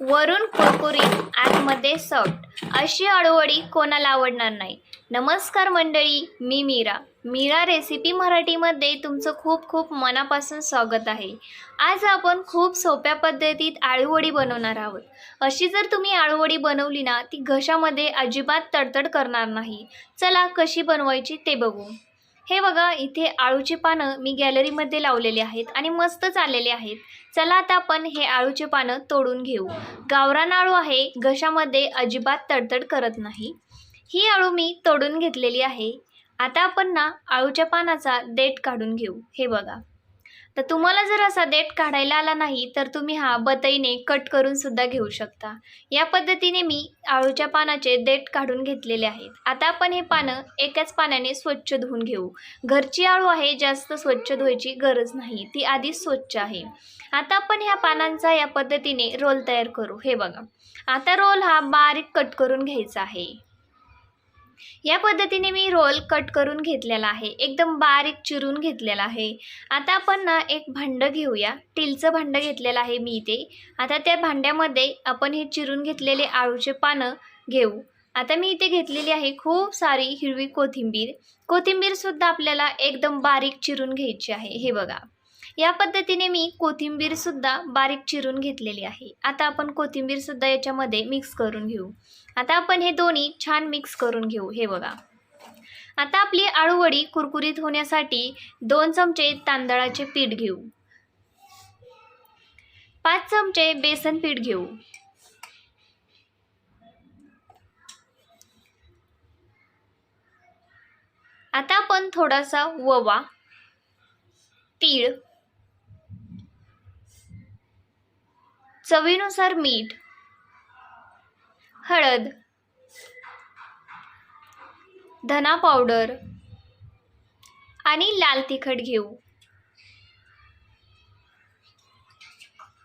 वरून कुरकुरीत आतमध्ये सॉफ्ट. अशी अडवडी कोणाला आवडणार नाही. नमस्कार मंडळी मी मीरा. मीरा रेसिपी मराठीमध्ये तुमचं खूप खूप मनापासून स्वागत आहे. आज आपण खूप सोप्या पद्धतीत आळूवडी बनवणार आहोत. अशी जर तुम्ही आळूवडी बनवली ना ती घशामध्ये अजिबात तडतड करणार नाही. चला कशी बनवायची ते बघू. हे बघा इथे आळूचे पानं मी गॅलरीमध्ये लावलेली आहेत आणि मस्तच आलेले आहेत. चला आता आपण हे आळूचे पानं तोडून घेऊ. गावरान आळू आहे घशामध्ये अजिबात तडतड करत नाही. ही आळू मी तोडून घेतलेली आहे. आता आपण ना आळूच्या पानाचा देठ काढून घेऊ. हे बघा. तर तुम्हाला जर असा देठ काढायला आला नाही तर तुम्ही हा बतईने कट करून सुद्धा घेऊ शकता. या पद्धतीने मी आळूच्या पानाचे देठ काढून घेतलेले आहेत. आता आपण हे पानं एकाच पाण्याने स्वच्छ धुवून घेऊ. घरची आळू आहे जास्त स्वच्छ धुवायची गरज नाही ती आधीच स्वच्छ आहे. आता आपण ह्या पानांचा या पद्धतीने रोल तयार करू. हे बघा. आता रोल हा बारीक कट करून घ्यायचा आहे. या पद्धतीने मी रोल कट करून घेतलेला आहे. एकदम बारीक चिरून घेतलेला आहे. आता आपण ना एक भांडं घेऊया. टीलचं भांडं घेतलेलं आहे मी इथे. आता त्या भांड्यामध्ये आपण हे चिरून घेतलेले आळूचे पानं घेऊ. आता मी इथे घेतलेली आहे खूप सारी हिरवी कोथिंबीर. कोथिंबीरसुद्धा आपल्याला एकदम बारीक चिरून घ्यायची आहे. हे बघा. या पद्धतीने मी कोथिंबीरसुद्धा बारीक चिरून घेतलेली आहे. आता आपण कोथिंबीरसुद्धा याच्यामध्ये मिक्स करून घेऊ. आता आपण हे दोन्ही छान मिक्स करून घेऊ. हे बघा. आता आपली आळूवडी कुरकुरीत होण्यासाठी दोन चमचे तांदळाचे पीठ घेऊ. पाच चमचे बेसन पीठ घेऊ. आता आपण थोडासा ववा तीळ चवीनुसार मीठ हळद धना पावडर आणि लाल तिखट घेऊ.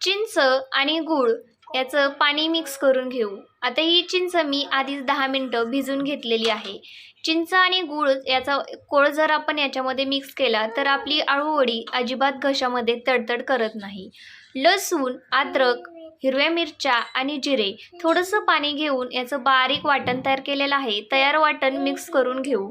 चिंच आणि गूळ याचं पाणी मिक्स करून घेऊ. आता ही चिंच मी आधीच दहा मिनटं भिजून घेतलेली आहे. चिंच आणि गूळ याचा कोळ जर आपण याच्यामध्ये मिक्स केला तर आपली आळूवडी अजिबात घशामध्ये तडतड करत नाही. लसूण अद्रक हिरव्या मिरच्या आणि जिरे थोडंसं पाणी घेऊन याचं बारीक वाटण तयार केलेलं आहे. तयार वाटण मिक्स करून घेऊ.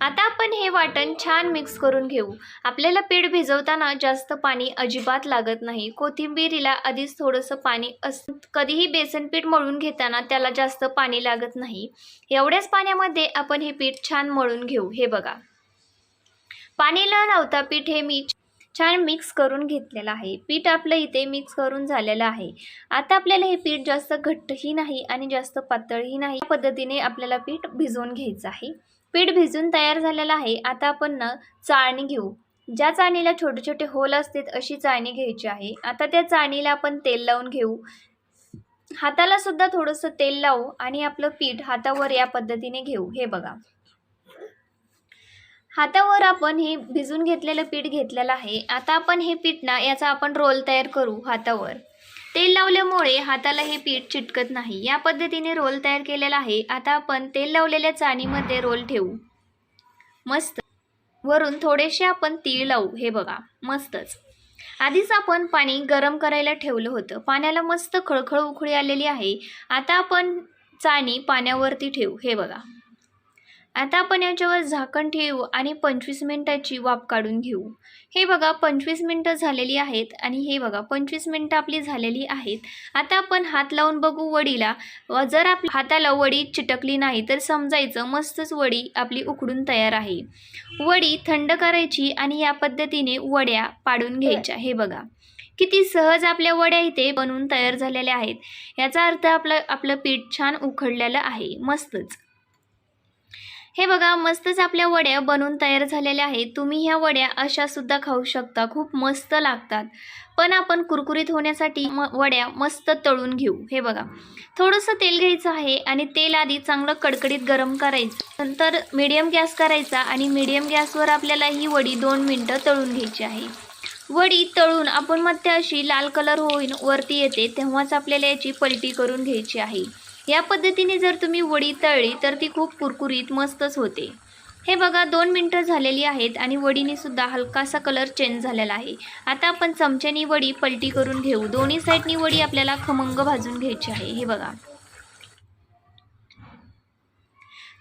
आता आपण हे वाटण छान मिक्स करून घेऊ. आपल्याला पीठ भिजवताना जास्त पाणी अजिबात लागत नाही. कोथिंबीरीला आधीच थोडंसं पाणी अस कधीही बेसन पीठ मळून घेताना त्याला जास्त पाणी लागत नाही. एवढ्याच पाण्यामध्ये आपण हे पीठ छान मळून घेऊ. हे बघा. पाणी न लावता पीठ हे मी छान मिक्स करून घेतलेलं आहे. पीठ आपलं इथे मिक्स करून झालेलं आहे. आता आपल्याला हे पीठ जास्त घट्टही नाही आणि जास्त पातळही नाही या पद्धतीने आपल्याला पीठ भिजवून घ्यायचं आहे. पीठ भिजून तयार झालेलं आहे. आता आपण ना चाळणी घेऊ. ज्या चाळणीला छोटे छोटे होल असतात अशी चाळणी घ्यायची आहे. आता त्या चाळणीला आपण तेल लावून घेऊ. हाताला सुद्धा थोडंसं तेल लावू आणि आपलं पीठ हातावर या पद्धतीने घेऊ. हे बघा. हातावर आपण हे भिजून घेतलेलं पीठ घेतलेलं आहे. आता आपण हे पीठ ना याचा आपण रोल तयार करू हातावर. तेल लावल्यामुळे हाताला हे पीठ चिटकत नाही. या पद्धतीने रोल तयार केलेला आहे. आता आपण तेल लावलेल्या चाणीमध्ये रोल ठेवू. मस्त. वरून थोडेसे आपण तीळ लावू. हे बघा मस्तच. आधीच आपण पाणी गरम करायला ठेवलं होतं. पाण्याला मस्त खळखळ उखळी आलेली आहे. आता आपण चाणी पाण्यावरती ठेवू. हे बघा. आता आपण याच्यावर झाकण ठेवू आणि पंचवीस मिनटाची वाफ काढून घेऊ. हे बघा पंचवीस मिनटं झालेली आहेत आणि हे बघा पंचवीस मिनटं आपली झालेली आहेत. आता आपण हात लावून बघू वडीला. जर आप हाताला वडी चिटकली नाही तर समजायचं मस्तच वडी आपली उकडून तयार आहे. वडी थंड करायची आणि या पद्धतीने वड्या पाडून घ्यायच्या. हे बघा. किती सहज आपल्या वड्या इथे बनवून तयार झालेल्या आहेत. याचा अर्थ आपलं आपलं पीठ छान उखडलेलं आहे. मस्तच. हे बघा मस्तच आपल्या वड्या बनवून तयार झालेल्या आहेत. तुम्ही ह्या वड्या अशा सुद्धा खाऊ शकता. खूप मस्त लागतात. पण आपण कुरकुरीत होण्यासाठी म वड्या मस्त तळून घेऊ. हे बघा. थोडंसं तेल घ्यायचं आहे आणि तेल आधी चांगलं कडकडीत गरम करायचं. नंतर मीडियम गॅस करायचा आणि मीडियम गॅसवर आपल्याला ही वडी दोन मिनटं तळून घ्यायची आहे. वडी तळून आपण मग अशी लाल कलर होईन वरती येते तेव्हाच आपल्याला याची पलटी करून घ्यायची आहे. या पद्धतीने जर तुम्ही वडी तळली तर ती खूप कुरकुरीत मस्तच होते. हे बघा दोन मिनटं झालेली आहेत आणि वडीने सुद्धा हलकासा कलर चेंज झालेला आहे. आता आपण चमच्यानी वडी पलटी करून घेऊ. दोन्ही साईडनी वडी आपल्याला खमंग भाजून घ्यायची आहे. हे बघा.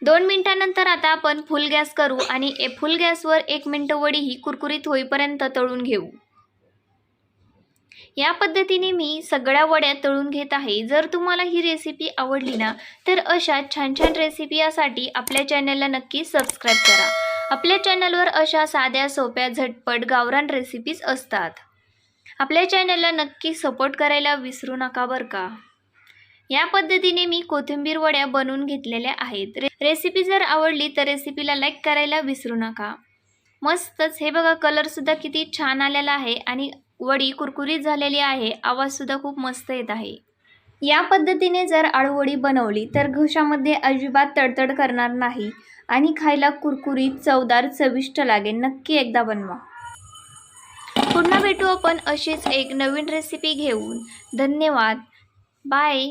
दोन मिनटानंतर आता आपण फुल गॅस करू आणि ए फुल गॅसवर एक मिनटं वडी ही कुरकुरीत होईपर्यंत तळून घेऊ. या पद्धतीने मी सगळ्या वड्या तळून घेत आहे. जर तुम्हाला ही रेसिपी आवडली ना तर अशा छान छान रेसिपी यासाठी आपल्या चॅनलला नक्की सबस्क्राईब करा. आपल्या चॅनलवर अशा साध्या सोप्या झटपट गावरान रेसिपीज असतात. आपल्या चॅनलला नक्की सपोर्ट करायला विसरू नका बरं का? या पद्धतीने मी कोथिंबीर वड्या बनवून घेतलेल्या आहेत. रे रेसिपी जर आवडली तर रेसिपीला लाईक करायला विसरू नका. मस्तच. हे बघा कलरसुद्धा किती छान आलेला आहे आणि वडी कुरकुरीत झालेली आहे. आवाजसुद्धा खूप मस्त येत आहे. या पद्धतीने जर आळूवडी बनवली तर घशामध्ये अजिबात तडतड करणार नाही आणि खायला कुरकुरीत चवदार चविष्ट लागेल. नक्की एकदा बनवा. पुन्हा भेटू आपण अशीच एक नवीन रेसिपी घेऊन. धन्यवाद. बाय